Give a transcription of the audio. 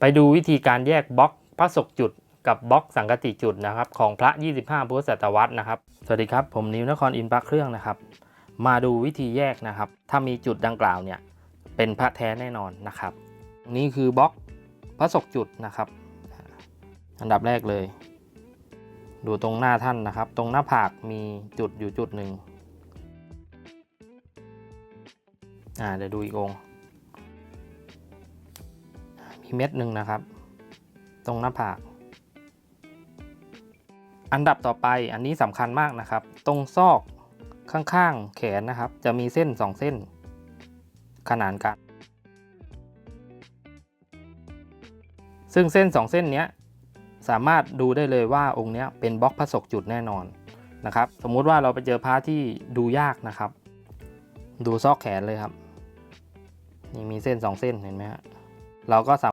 ไปดูวิธีการแยกบล็อกพระศกจุดกับบล็อกสังกติจุดนะครับของพระ 25 พุทธศตวรรษนะครับสวัสดีครับผมนิวนครอินทร์พระเครื่องนะครับ มาดูวิธีแยกนะครับ ถ้ามีจุดดังกล่าวเนี่ยเป็นพระแท้แน่นอนนะครับ นี่คือบล็อกพระศกจุดนะครับ อันดับแรกเลย ดูตรงหน้าท่านนะครับ ตรงหน้าผากมีจุดอยู่จุดหนึ่งอ่าเดี๋ยวดูอีกองค์ มีเม็ดหนึ่งนะครับ ตรงหน้าผาก อันดับต่อไปอันนี้สำคัญมากนะครับ ตรงซอกข้างๆ แขนนะครับ จะมีเส้น 2 เส้น ขนานกัน ซึ่งเส้น 2 เส้นนี้สามารถดูได้เลยว่าองค์นี้เป็นบล็อกพระศกจุดแน่นอนนะครับ สมมุติว่าเราไปเจอพระที่ดูยากนะครับ ดูซอกแขนเลยครับ นี่มีเส้น 2 เส้นเห็นไหมฮะเราก็สา